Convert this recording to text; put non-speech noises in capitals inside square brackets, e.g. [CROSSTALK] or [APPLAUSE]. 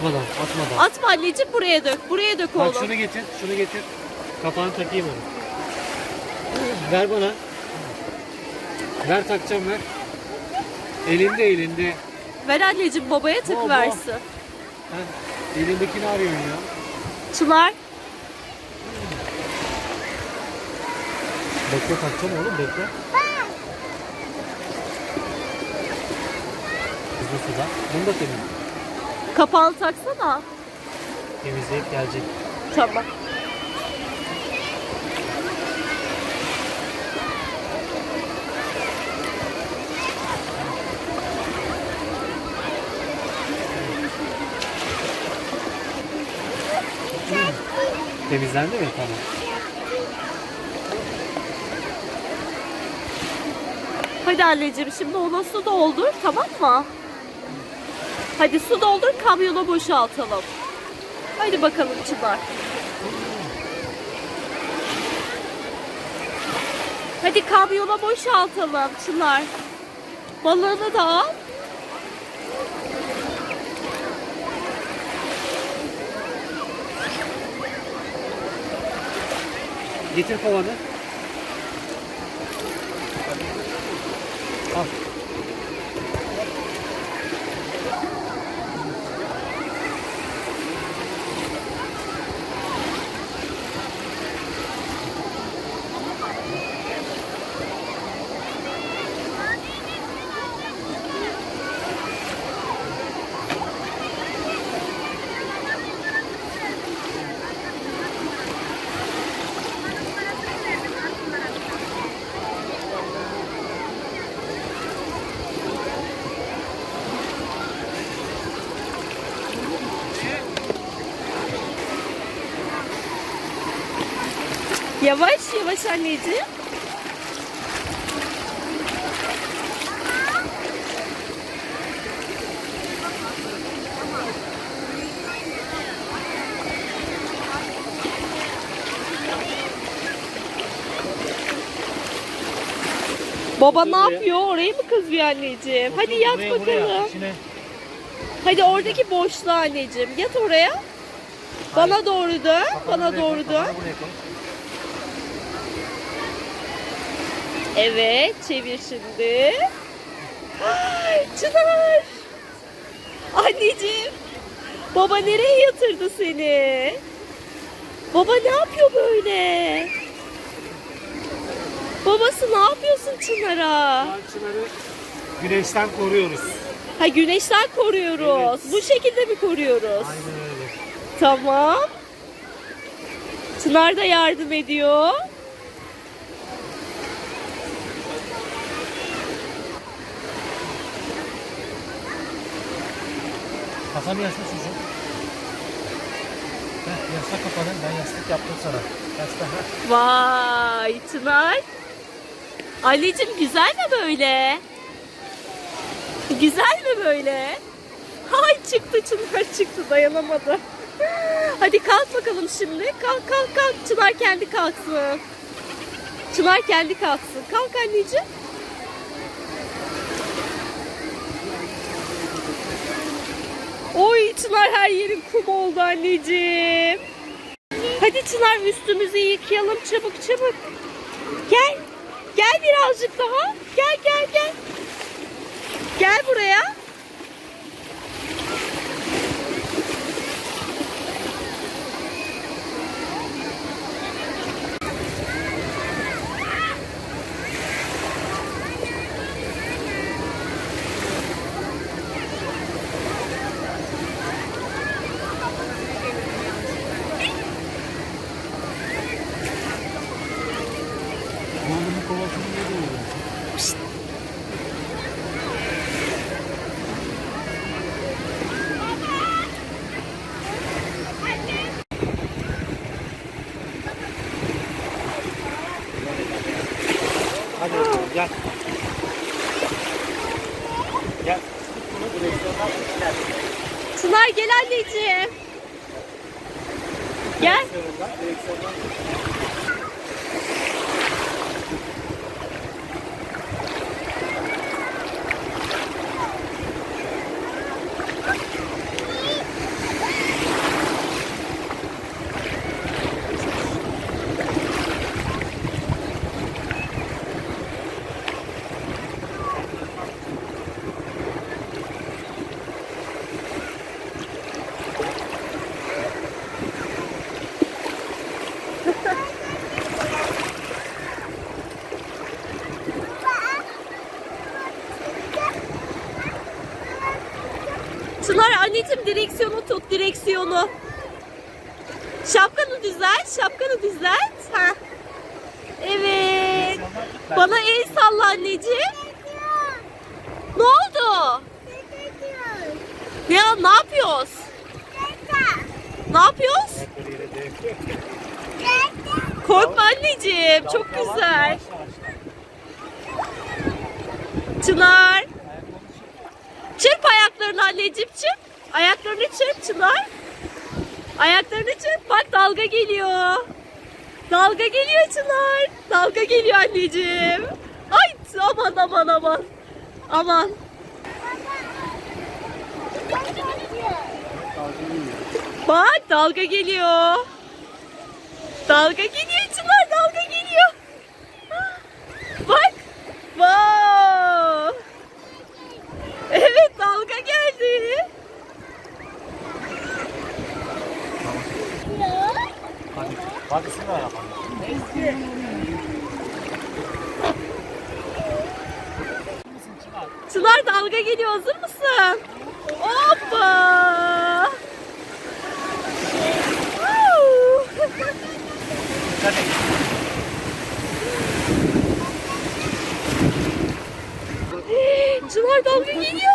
Atmadan, atmadan. Atma anneciğim buraya dök. Buraya dök Bak oğlum. şunu getir, şunu getir. Kapağını takayım onu. Ver bana. Ver takacağım ver. Elinde elinde. Ver anneciğim babaya Baba. versin. Heh, elindekini arıyorsun ya. Çınar. Bekle takacağım oğlum bekle. Hızlı suda. Bunu da temiz. Kapağını taksana. Temizleyip gelecek. Tamam. Temizlendi mi? Tamam. Hadi anneciğim şimdi ona su doldur tamam mı? Hadi su doldur kamyona boşaltalım. Hadi bakalım Çınar. Hadi kamyona boşaltalım Çınar. Balığını da al. Getir kovanı. Yavaş yavaş anneciğim. Baba ne yapıyor? Orayı mı kızıyor anneciğim? Hadi yat bakalım. Hadi oradaki boşluğa anneciğim. Yat oraya. Bana doğru dön. Bana doğru dön. kafanı buraya koy. Evet, çevir şimdi. Çınar! Anneciğim, baba nereye yatırdı seni? Baba ne yapıyor böyle? Babası ne yapıyorsun Çınar'a? Çınar'ı güneşten koruyoruz. Ha güneşten koruyoruz. Evet. Bu şekilde mi koruyoruz? Aynen öyle. Tamam. Çınar da yardım ediyor. Kafanı yasla çocuğum. Heh, yasla kafanı. Ben yastık yaptım sana. Yasla. Vay Çınar. Anneciğim güzel mi böyle? Güzel mi böyle? Ay çıktı Çınar çıktı dayanamadı. Hadi kalk bakalım şimdi. Kalk kalk kalk. Çınar kendi kalksın. Çınar kendi kalksın. Kalk anneciğim. Çınar her yerin kum oldu anneciğim. Hadi Çınar üstümüzü yıkayalım çabuk çabuk. Gel. Gel birazcık daha. Gel gel gel. Gel buraya. Gel. Gel. Çınar gel anneciğim. Gel. Anneciğim direksiyonu tut direksiyonu. Şapkanı düzelt, şapkanı düzelt. Ha. Evet. Bana el salla anneciğim. Ne oldu? Ya ne yapıyoruz? Ne yapıyoruz? Korkma anneciğim. Çok güzel. Çınar. Çırp ayaklarını anneciğim çırp. Ayaklarını çırp Çınar. Ayaklarını çırp. Bak dalga geliyor. Dalga geliyor Çınar. Dalga geliyor anneciğim. Ay aman aman aman. Aman. Bak dalga geliyor. Dalga geliyor Çınar dalga geliyor. Bak. Wow. Evet dalga geldi. Sen de yapalım. Çınar dalga geliyor hazır mısın? Hoppa. Dikkat [LAUGHS] et. Dalga geliyor